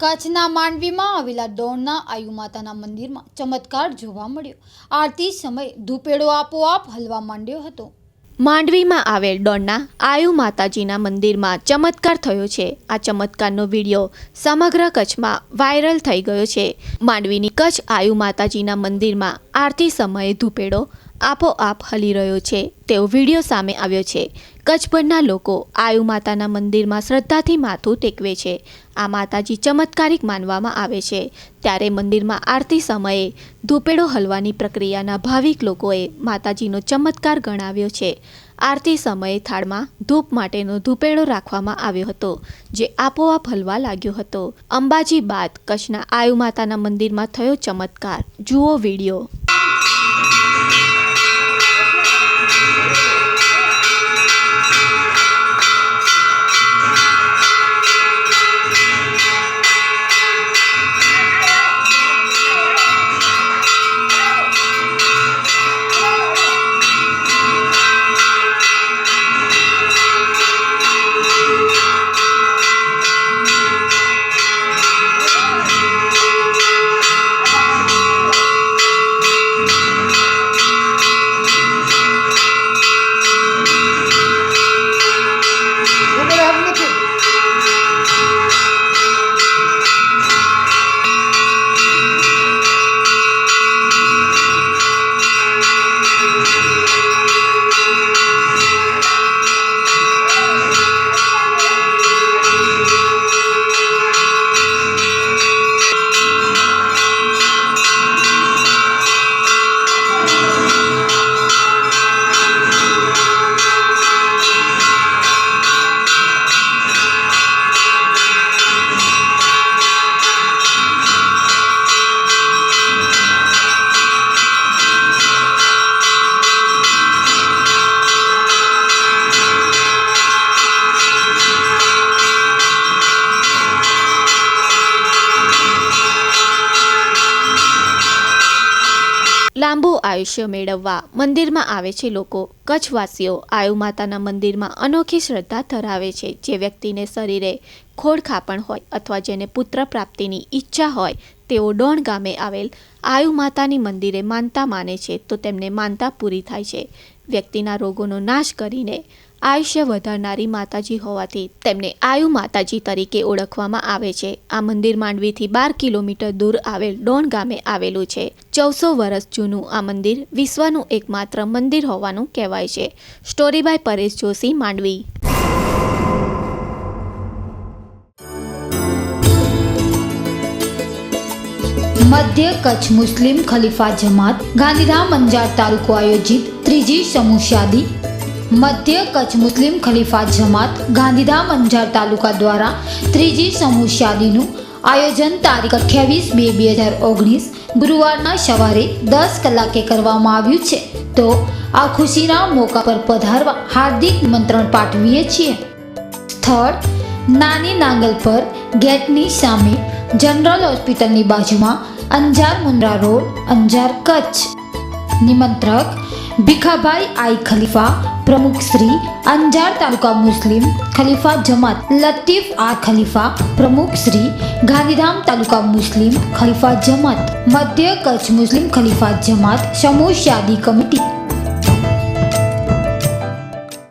કચ્છના માંડવીમાં આવેલા દોણના આયુ માતાના મંદિરમાં ચમત્કાર જોવા મળ્યો. આરતી સમયે ધૂપેડો આપોઆપ હલવા માંડ્યો હતો. માંડવીમાં આવેલ દોણના આયુ માતાજીના મંદિરમાં ચમત્કાર થયો છે. આ ચમત્કારનો વીડિયો સમગ્ર કચ્છમાં વાયરલ થઈ ગયો છે. માંડવીની કચ્છ આયુ માતાજીના મંદિરમાં આરતી સમયે ધૂપેડો આપોઆપ હલી રહ્યો છે. તેવો વીડિયો સામે આવ્યો છે. કચ્છભરના લોકો આયુ માતાના મંદિરમાં શ્રદ્ધાથી માથું ટેકવે છે. આ માતાજી ચમત્કારિક માનવામાં આવે છે. ત્યારે મંદિરમાં આરતી સમયે ધૂપેડો હલવાની પ્રક્રિયાના ભાવિક લોકોએ માતાજીનો ચમત્કાર ગણાવ્યો છે. આરતી સમયે થાળમાં ધૂપ માટેનો ધૂપેડો રાખવામાં આવ્યો હતો, જે આપોઆપ હલવા લાગ્યો હતો. અંબાજી બાદ કચ્છના આયુ માતાના મંદિરમાં થયો ચમત્કાર. જુઓ વીડિયો. લાંબુ આયુષ્ય મેળવવા મંદિરમાં આવે છે લોકો. કચ્છવાસીઓ આયુ માતાના મંદિરમાં અનોખી શ્રદ્ધા ધરાવે છે. જે વ્યક્તિને શરીરે ખોડ ખાપણ હોય અથવા જેને પુત્ર પ્રાપ્તિની ઈચ્છા હોય, તેઓ ડોણ ગામે આવેલ આયુ માતાની મંદિરે માનતા માને છે તો તેમને માનતા પૂરી થાય છે. વ્યક્તિના રોગોનો નાશ કરીને આયુષ્ય વધારનારી માતાજી હોવાથી તેમને આયુ માતાજી તરીકે ઓળખવામાં આવે છે. આ મંદિર માંડવીથી બાર કિલોમીટર દૂર આવેલ ડોણ ગામે આવેલું છે. ચૌસો વર્ષ જૂનું આ મંદિર વિશ્વનું એકમાત્ર મંદિર હોવાનું કહેવાય છે. Story by Paresh Joshi, Mandvi. મધ્ય કચ્છ મુસ્લિમ ખલીફા જમાત ગાંધીધામ અંજાર તાલુકો આયોજિત ત્રીજી સમૂહ શાદી મધ્ય કચ્છ મુસ્લિમ ખલીફા જમાત ગાંધીધામ અંજાર તાલુકા દ્વારા ત્રીજી સમૂહ શાદીનું આયોજન તારીખ અઠ્યાવીસ બે બે હજાર ઓગણીસ ગુરુવારના સવારે દસ કલાકે કરવામાં આવ્યું છે. તો આ ખુશીના મોકા પર પધારવા હાર્દિક મંત્રણ પાઠવીએ છીએ. સ્થળ નાની નાંગલ પર ગેટની સામે જનરલ હોસ્પિટલની બાજુમાં અંજાર મુન્દ્રા રોડ, અંજાર કચ્છ. નિમંત્રક ભીખાભાઈ આઈ ખલીફા પ્રમુખ શ્રી અંજાર તાલુકા મુસ્લિમ ખલીફા જમાત લતીફ આ ખલીફા પ્રમુખ શ્રી ગાંધીધામ તાલુકા મુસ્લિમ ખલીફા જમાત મધ્ય કચ્છ મુસ્લિમ ખલીફા જમાત સમૂહ શાદી કમિટી